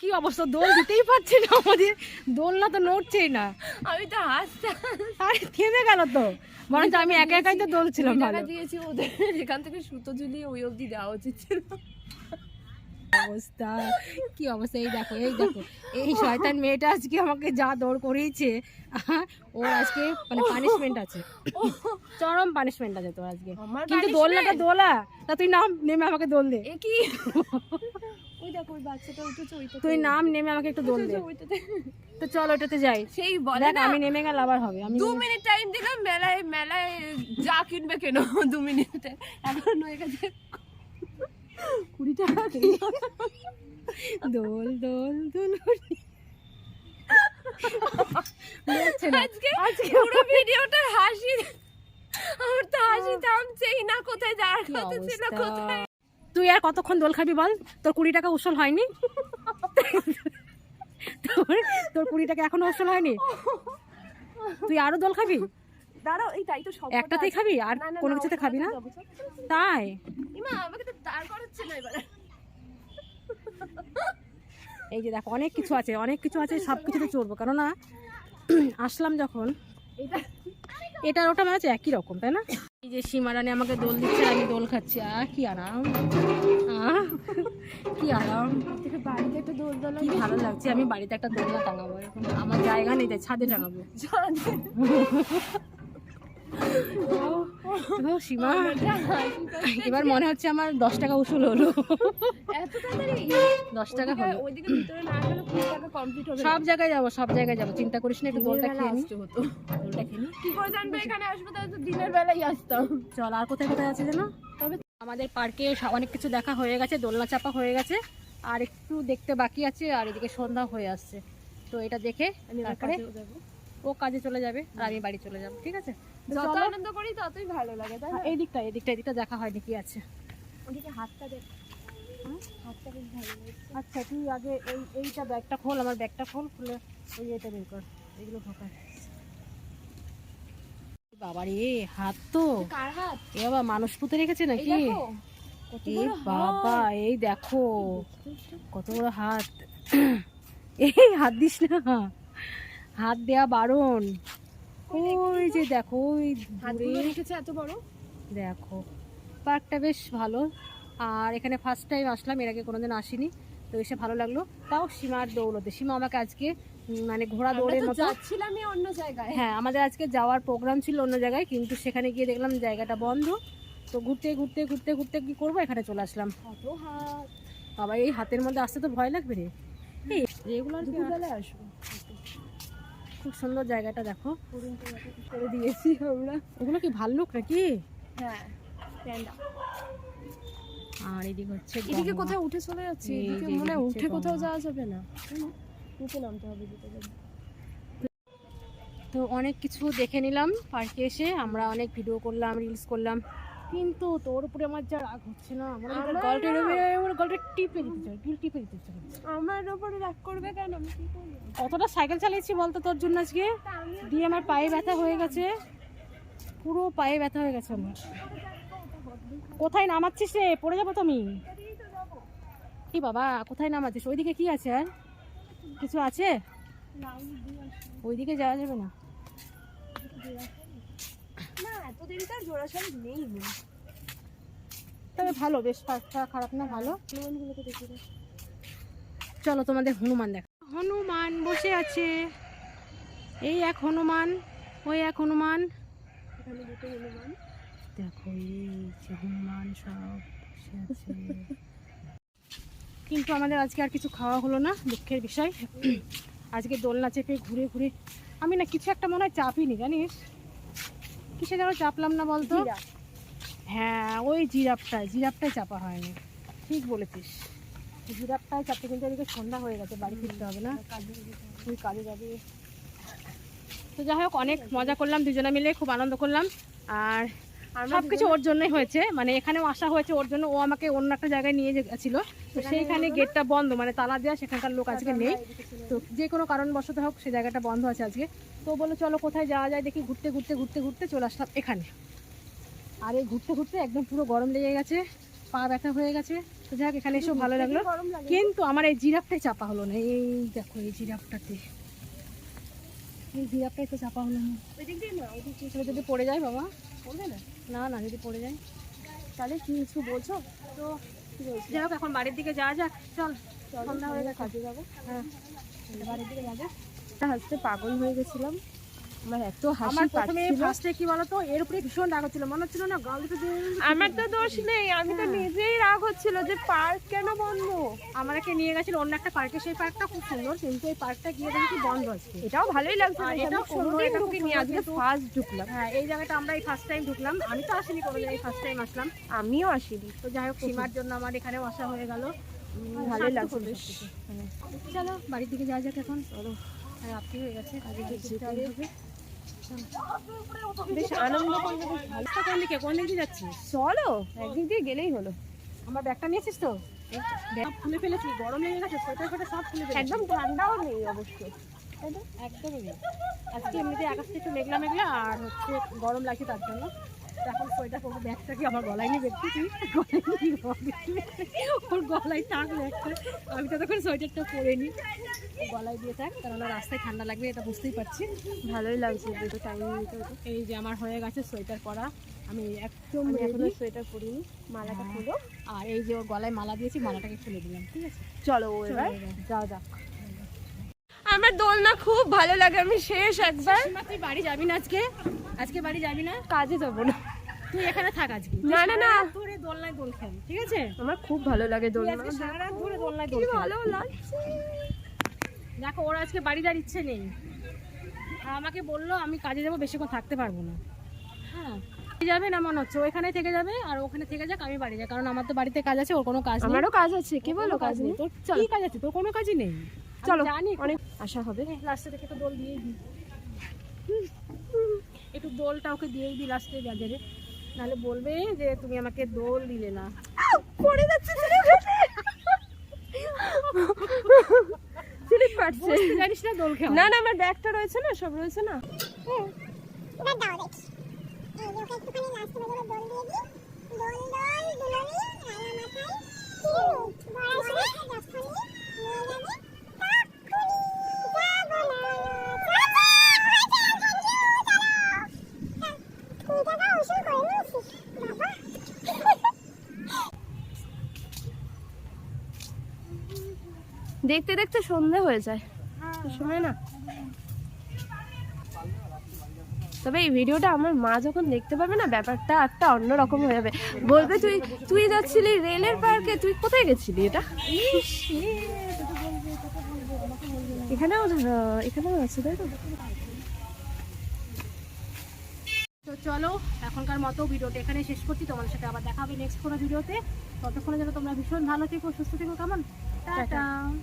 কি অবস্থা? দোল দিতেই পারছে না আমাদের। দোলনা তো নড়ছেই না। আমি তো হাসতে আরে থেমে গেল তো। বরঞ্চ আমি একা একাই তো দোলছিলাম ভালো। দিয়েছি ওদের এখান থেকে সুতো ঝুলিয়ে ওই অবধি দেওয়া উচিত ছিল। অবস্থা কি অবস্থা? এই দেখো এই দেখো এই শয়তান মেয়েটা আজকে আমাকে যা দৌড় করিয়েছে ওর আজকে মানে পানিশমেন্ট আছে। চরম পানিশমেন্ট আছে তোর আজকে। কিন্তু দোলনাটা দোলা তা তুই নাম নেমে আমাকে দোল দে। কি? ওই দেখো ওই বাচ্চাটা উঠেছে ওইটা তুই নাম নেমে আমাকে একটু দোল দে। ওইটাতে তো চল ওটাতে যাই। সেই বলে দেখ আমি নেমে গেলে আবার হবে আমি দু মিনিট টাইম দিলাম মেলায় মেলায় যা কিনবে কেন দু মিনিটে। এখন হয়ে গেছে কুড়ি টাকা দোল দোল দোল। আজকে পুরো ভিডিওটা হাসি আমার তো হাসি থামছেই না কোথায় যাওয়ার কথা ছিল কোথায় তুই আর কতক্ষণ দোল খাবি বল? তোর কুড়ি টাকা উসল হয়নি? তোর তোর কুড়ি টাকা এখনও উসল হয়নি? তুই আরও দোল খাবি? দাঁড়াও এই তাই তো সব একটাতেই খাবি? আর কোনো কিছুতে খাবি না? তাই? ইমা আমাকে তো দাঁড় করাচ্ছে না এবার। এই যে দেখো অনেক কিছু আছে অনেক কিছু আছে সব কিছুতে চড়বো। কেননা আসলাম যখন এটা এটা ওটা মানে একই রকম তাই না? এই যে সীমারানি আমাকে দোল দিচ্ছে আমি দোল খাচ্ছি। আহ কি আরাম। কি আরাম। বাড়িতে একটা দোল দোলা কি ভালো লাগছে আমি বাড়িতে একটা দোলনা টাঙাবো এখন আমার জায়গা নেই তাই ছাদে টাঙাবো। ও এবার মনে হচ্ছে আমার দশ টাকা উসুল হলো। দশ টাকা সব জায়গায় যাব সব জায়গায় যাব। চিন্তা করিস না একটু দোলটা খেয়ে নি। হতো। দোলটা খেয়ে নি। কি করে জানবে এখানে আসব? তাহলে তো দিনের বেলায় আসতাম। চল আর কোথায় কোথায় আছে যেন? তবে আমাদের পার্কে অনেক কিছু দেখা হয়ে গেছে দোলনা চাপা হয়ে গেছে। আর একটু দেখতে বাকি আছে আর এদিকে সন্ধ্যা হয়ে আসছে। তো এটা দেখে আমি তারপরে যাব। ও কাজে চলে যাবে আর আমি বাড়ি চলে যাব ঠিক আছে? যত আনন্দ করি ততই ভালো লাগে তাই না? হ্যাঁ, এই দিকটা এই দিকটা এদিকটা দেখা হয়নি কি আছে ওদিকে হাতটা দেখ। হাতটা বেশ ভালো আচ্ছা তুই আগে এই এইটা ব্যাগটা খোল আমার ব্যাগটা খোল খুলে ওই এটা বের কর এগুলো ঢোকা বাবা রে হাত তো। কার হাত? এ বাবা মানুষ পুঁতে রেখেছে নাকি? বাবা এই দেখো। কত বড় হাত। এই হাত দিস না। হাত দেয়া বারণ। ওই যে দেখো ওই হাতগুলো রেখেছে এত বড়? দেখো পার্কটা বেশ ভালো। আর এখানে ফার্স্ট টাইম আসলাম এর আগে কোনোদিন আসিনি তো এসে ভালো লাগল। তাও সীমার দৌলতে। সীমা আমাকে আজকে মানে ঘোড়া দৌড়ের মতো। যাচ্ছিলামই অন্য জায়গায়। হ্যাঁ আমাদের আজকে যাওয়ার প্রোগ্রাম ছিল অন্য জায়গায় কিন্তু সেখানে গিয়ে দেখলাম জায়গাটা বন্ধ। তো ঘুরতে ঘুরতে ঘুরতে ঘুরতে কি করব? এখানে চলে আসলাম। বাবা এই হাতের মধ্যে আসতে তো ভয় লাগবে রে। এই রেগুলার দুপুরবেলায় আসব। খুব সুন্দর জায়গাটা দেখো। করে দিয়েছি আমরা। ওগুলো কি ভাল্লুক নাকি? হ্যাঁ আর এদিকে হচ্ছে এদিকে কোথাও উঠে চলে যাচ্ছে এদিকে মনে উঠে কোথাও যাওয়া যাবে না? নিচে নামতে হবে তো অনেক কিছু দেখে নিলাম পার্কে এসে। আমরা অনেক ভিডিও করলাম রিলস করলাম। কিন্তু তোর উপরে আমার যা রাগ হচ্ছে না আমার গলটা না। আমার গলটা টিপে দিতে চাই গিল টিপে দিতে চাই। আমার উপরে রাগ করবে কেন? আমি কি করব? কতটা সাইকেল চালিয়েছি বলতো তোর জন্য আজকে? দিয়ে আমার পায়ে ব্যথা হয়ে গেছে। পুরো পায়ে ব্যথা হয়ে গেছে আমার। কোথায় নামাচ্ছিস রে? পড়ে যাব তো আমি। কি বাবা কোথায় নামাচ্ছিস? ওইদিকে কি আছে আর? কিছু আছে? ওইদিকে যাওয়া যাবে না। না এতদিন জোড়া শাড়ি নেই। তবে ভালো বেশ খারাপ না ভালো। হনুমানগুলোকে দেখে চলো তোমাদের হনুমান দেখ। হনুমান বসে আছে। এই এক হনুমান ওই এক হনুমান। এখানে দুটো হনুমান। দেখো হনুমান সব কিন্তু আমাদের আজকে আর কিছু খাওয়া হলো না দুঃখের বিষয়। আজকে দোলনা চেপে ঘুরে ঘুরে আমি না কিছু একটা মনে হয় চাপিনি জানিস? কিসে যেন চাপলাম না বলতো? হ্যাঁ ওই জিরাপটায় জিরাপটায় চাপা হয়নি। ঠিক বলেছিস। জিরাপটায় চাপতে কিন্তু এদিকে সন্ধ্যা হয়ে গেছে বাড়ি ফিরতে হবে না। তুই কাজে যাবি। তো যাই হোক অনেক মজা করলাম দুজনে মিলে খুব আনন্দ করলাম। আর আমরা সব কিছু ওর জন্যই হয়েছে। মানে এখানেও আসা হয়েছে ওর জন্য। ও আমাকে অন্য একটা জায়গায় নিয়ে গেছিল। তো সেইখানে গেটটা বন্ধ। মানে তালা দেওয়া সেখানকার লোক আজকে নেই। তো যে কোনো কারণবশত হোক সেই জায়গাটা বন্ধ আছে আজকে। তো বলো চলো কোথায় যাওয়া যায়? দেখি ঘুরতে ঘুরতে ঘুরতে ঘুরতে চলে আসলাম এখানে। আর এই ঘুরতে ঘুরতে একদম পুরো গরম লেগে গেছে। পা ব্যথা হয়ে গেছে। তো যাক এখানে এসেও ভালো লাগল। কিন্তু আমার এই জিরাফটাই চাপা হলো না। এই দেখো এই জিরাফটাতে। এই জিরাপটা একটু চাপা হলো না ওই দিক দিয়ে না ওই দিক দিয়ে যদি পড়ে যায় বাবা পড়বে না? না না যদি পড়ে যায়। তাহলে কি কিছু বলছো? তো যাই হোক এখন বাড়ির দিকে যাওয়া যাক। চল সন্ধ্যা হয়ে গেছে। কাজে যাব। হ্যাঁ বাড়ির দিকে যাওয়া যাক হাসতে পাগল হয়ে গেছিলাম। আমার এত হাসি আমার প্রথমে ফার্স্টে কি বলতো এর উপরে ভীষণ রাগ হচ্ছিল। মনে হচ্ছিল না গাল দিতে আমার তো দোষ নেই আমি তো হ্যাঁ। নিজেই রাগ হচ্ছিল যে পার্ক কেন বন্ধ? আমাকে নিয়ে গেছিল অন্য একটা পার্কে। সেই পার্কটা খুব সুন্দর কিন্তু এই পার্কটা গিয়ে দেখি কি বন্ধ আছে। এটাও ভালোই লাগছে কোনোদিন ঢুকিনি আজকে ফার্স্ট ঢুকলাম। হ্যাঁ এই জায়গাটা আমরা এই ফার্স্ট টাইম ঢুকলাম। আমি তো আসিনি কোনোদিন এই ফার্স্ট টাইম আসলাম। আমিও আসিনি। তো যাই হোক সীমার জন্য আমার এখানে আসা হয়ে গেল। ভালোই লাগছে। চলো বাড়ির দিকে যাওয়া যাক এখন। চলো। রাত্রি হয়ে গেছে কাজে যেতে হবে। বেশ আনন্দ করলে বেশ ভালো। কোন দিকে কোন দিক যাচ্ছিস? চলো একদিক দিয়ে গেলেই হলো। আমার ব্যাগটা নিয়েছিস তো? খুলে ফেলেছি গরম লেগে গেছে সোয়েটার ফোটা সব খুলে ফেলেছি। একদম ঠান্ডাও নেই অবশ্য। একদমই নেই। আজকে এমনিতে আকাশটা একটু মেঘলা মেঘলা আর হচ্ছে গরম লাগছে তার জন্য। এখন সোয়েটার পরবো ব্যাগটা কি আমার গলায় নিয়ে দেখছি তুই গলায় নিয়ে। ওর গলায় থাক ব্যাগটা। আমি তো তখন সোয়েটারটা পরে নিই। গলায় দিয়ে থাক কারণ রাস্তায় ঠান্ডা লাগবে এটা বুঝতেই পারছি। ভালোই লাগছে দুটো টাইম নিতে এই যে আমার হয়ে গেছে সোয়েটার পরা আমি একদম এখনও সোয়েটার পরিনি মালাটা খুলো। আর এই যে ওর গলায় মালা দিয়েছি মালাটাকে খুলে দিলাম ঠিক আছে? চলো এবার এবার। যাও যাক। আমার দোলনা খুব ভালো লাগে আমি শেষ একবার। তুই বাড়ি যাবি না আজকে? আজকে বাড়ি যাবি না? কাজে যাব না। তুই এখানে থাক আজকে। না, না, না। ধরে দোলনায় দোল খেল ঠিক আছে? আমার খুব ভালো লাগে দোলনা। সারা রাত ধরে দোলনায় দোল ভালো লাগছে। দেখো ওর আজকে বাড়ি যাওয়ার ইচ্ছে নেই। আমাকে বলল আমি কাজে যাব বেশিক্ষণ থাকতে পারব না। হ্যাঁ। যাবে না মনে হচ্ছে। ও এখানে থেকে যাবে আর ওখানে থেকে যাক আমি বাড়ি যাই। কারণ আমার তো বাড়িতে কাজ আছে ওর কোনো কাজ নেই। আমারও কাজ আছে। কি বলো কাজ নেই। তোর কি কাজ আছে? তোর কোনো কাজই নেই। চলো জানি। অনেক আশা হবে। লাস্টে থেকে তো দোল দিয়েই দিই। একটু দোলটা ওকে দিয়েই দিই লাস্টে বাজারে। নাহলে বলবে যে তুমি আমাকে দোল দিলে না। পড়ে যাচ্ছে স্লিপ কাটছে বুঝতে জানিস না দোল খেলা না না আমার ব্যাগটা রয়েছে না সব রয়েছে না। এবার দাও দেখি। এই যে ওকে একটুখানি লাস্টে বাজারে দোল দিয়ে দিই। দোল দোল দুলনি রাঙা মাথায় কিরমিট বয়সে যখনই নিয়ে যাবে তখনই যাব না কুড়িটা উসুল করে নিয়েছি বাবা দেখতে দেখতে সন্ধে হয়ে যায়। সময় না। তবে এই ভিডিওটা আমার মা যখন দেখতে পাবে না, ব্যাপারটা একটা অন্যরকম হয়ে যাবে। বলবে, তুই তুই যাচ্ছিলি রেলের পার্কে? তুই কোথায় গেছিলি এটা? এখানেও এখানেও আছে, তাই তো? তো চলো, এখনকার মতো ভিডিওটা এখানে শেষ করছি। তোমাদের সাথে আবার দেখা হবে নেক্সট কোনো ভিডিওতে। ততক্ষণে যেন তোমরা ভীষণ ভালো থেকো, সুস্থ থেকো, কেমন? 当当